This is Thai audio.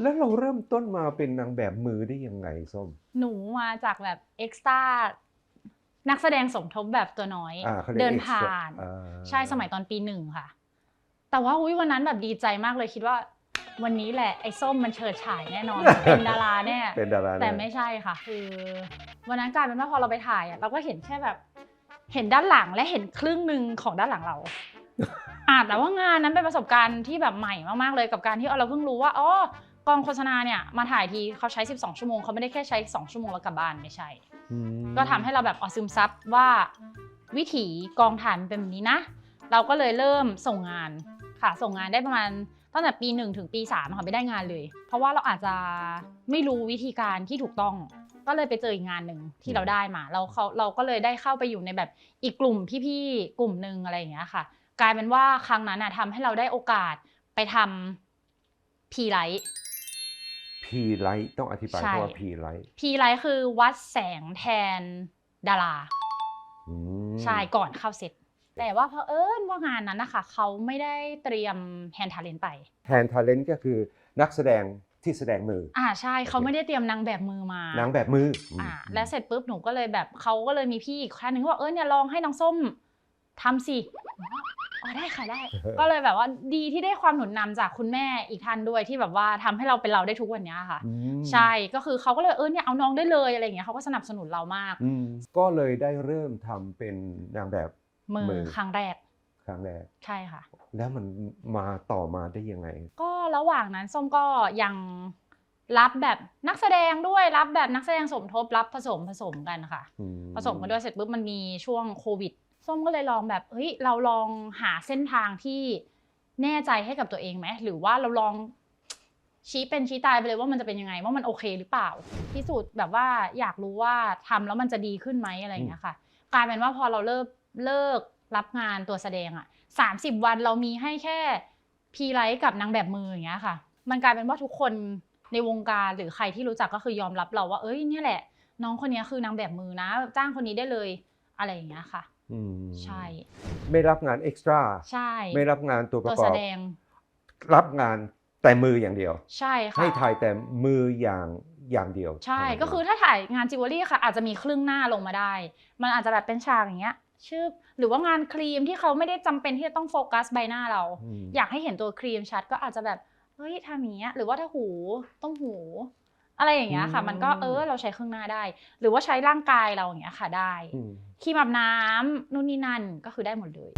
แล้วเราเริ่มต้นมาเป็นนางแบบมือได้ยังไงส้ม หนูมาจากแบบเอ็กซ์ตร้านักแสดงสมทบแบบตัวน้อย อ่าเขาเรียกเดิน extra ผ่าน อ่า ใช่สมัยตอนปีหนึ่งค่ะ แต่ว่าอุ้ยวันนั้นแบบดีใจมากเลยคิดว่า วันนี้แหละไอ้ส้มมันเฉิดฉายแน่นอน เป็นดาราแน่ เป็นดาราแต่แน่ไม่ใช่ค่ะ คือ วันนั้นกลายเป็นว่าพอเราไปถ่ายอะเราก็เห็นแค่แบบ เห็นด้านหลังและเห็นครึ่งหนึ่งของด้านหลังเราอ่าแต่ว่างานนั้นเป็นประสบการณ์ที่แบบใหม่มากๆเลยกับการที่เราเพิ่งรู้ว่าอ๋อ กองโฆษณาเนี่ยมาถ่ายทีเขาใช้ 12 ชั่วโมงเขาไม่ได้แค่ใช้ 2 ชั่วโมงแล้วกลับบ้านไม่ใช่อืมก็ทำให้เราแบบอ๋อซึมซับว่าวิถีกองถ่ายมันเป็นแบบนี้นะ เราก็เลยเริ่มส่งงานค่ะ ส่งงานได้ประมาณตั้งแต่ปีหนึ่งถึงปีสามค่ะไม่ได้งานเลย เพราะว่าเราอาจจะไม่รู้วิธีการที่ถูกต้อง ก็เลยไปเจออีกงานหนึ่งที่เราได้มาเราเขาเราก็เลยได้เข้าไปอยู่ในแบบอีกกลุ่มพี่ๆกลุ่มหนึ่งอะไรอย่างเงี้ยค่ะ กลายเป็นว่าครั้งนั้นน่ะทำให้เราได้โอกาสไปทำพีไลท์ พีไลท์ต้องอธิบายใช่เพราะว่าพีไลท์พีไลท์คือวัดแสงแทนดาราอืมใช่ก่อนเข้าเซตแต่ว่าเพอเอิญว่างานนั้นนะคะเขาไม่ได้เตรียมแฮนด์ทาเลนไปแฮนด์ทาเลนต์ก็คือนักแสดงที่แสดงมือ อ่าใช่เขาไม่ได้เตรียมนางแบบมือมานางแบบมือออ่าและเสร็จปุ๊บหนูก็เลยแบบเขาก็เลยมีพี่อีกท่านหนึ่งก็บอกเออเนี่ยลองให้น้องส้มทำสิหนูก็ อ๋อได้ค่ะได้ ก็เลยแบบว่าดีที่ได้ความหนุนนำจากคุณแม่อีกท่านด้วยที่แบบว่าทำให้เราเป็นเราได้ทุกวันเนี้ยค่ะอืมใช่ก็คือเขาก็เลยเออเนี่ยเอาน้องได้เลยอะไรอย่างเงี้ยเขาก็สนับสนุนเรามากอืมก็เลยได้เริ่มทำเป็นนางแบบมืมืออครั้งแรกครั้งแรกใช่ค่ะ แล้วมันมาต่อมาได้ยังไง ก็ระหว่างนั้นส้มก็ยังรับแบบนักแสดงด้วยรับแบบนักแสดงสมทบรับผสมผสมกันค่ะอืผสมกันด้วยเสร็จปุ๊บมันมีช่วงโควิด ส้มก็เลยลองแบบเฮ้ยเราลองหาเส้นทางที่แน่ใจให้กับตัวเองไหมหรือว่าเราลองชี้เป็นชี้ตายไปเลยว่ามันจะเป็นยังไงว่ามันโอเคหรือเปล่าพิสูจน์แบบว่าอยากรู้ว่าทำแล้วมันจะดีขึ้นไหมอะไรอย่างเงี้ยค่ะกลายเป็นว่าพอเราเลิกเลิกรับงานตัวแสดงอะสามสิบวันเรามีให้แค่พีไลท์กับนางแบบมืออย่างเงี้ยค่ะ มันกลายเป็นว่าทุกคนในวงการหรือใครที่รู้จักก็คือยอมรับเราว่าเอ้ยเนี่ยแหละ น้องคนนี้คือนางแบบมือนะจ้างคนนี้ได้เลยอะไรอย่างเงี้ยค่ะอืม ใช่ ไม่รับงานเอ็กซ์ตร้าใช่ ไม่รับงานตัวปตัวระกแสอบดง รับงานแต่มืออย่างเดียว ใช่ค่ะให้ถ่ายแต่มืออย่างอย่างเดียว ใช่เท่านั้นก็คือถ้าถ่ายงานจิวเวลรี่ค่ะ อาจจะมีครึ่งหน้าลงมาได้ มันอาจจะแบบเป็นฉากอย่างเงี้ยชื่อหรือว่างานครีมที่เขาไม่ได้จำเป็นที่จะต้องโฟกัสใบหน้าเรามอยากให้เห็นตัวครีมชัดก็อาจจะแบบเฮ้ยทำอย่างเงี้ยหรือว่าถ้าหูต้มหู อะไรอย่างเงี้ยค่ะ มันก็เออเราใช้เครื่องหน้าได้ หรือว่าใช้ร่างกายเราอย่างเงี้ยค่ะได้อืมครีมอาบน้ำนู่นนี่นั่นก็คือได้หมดเลย